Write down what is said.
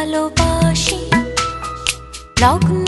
ভালোবাসি। লগ্ন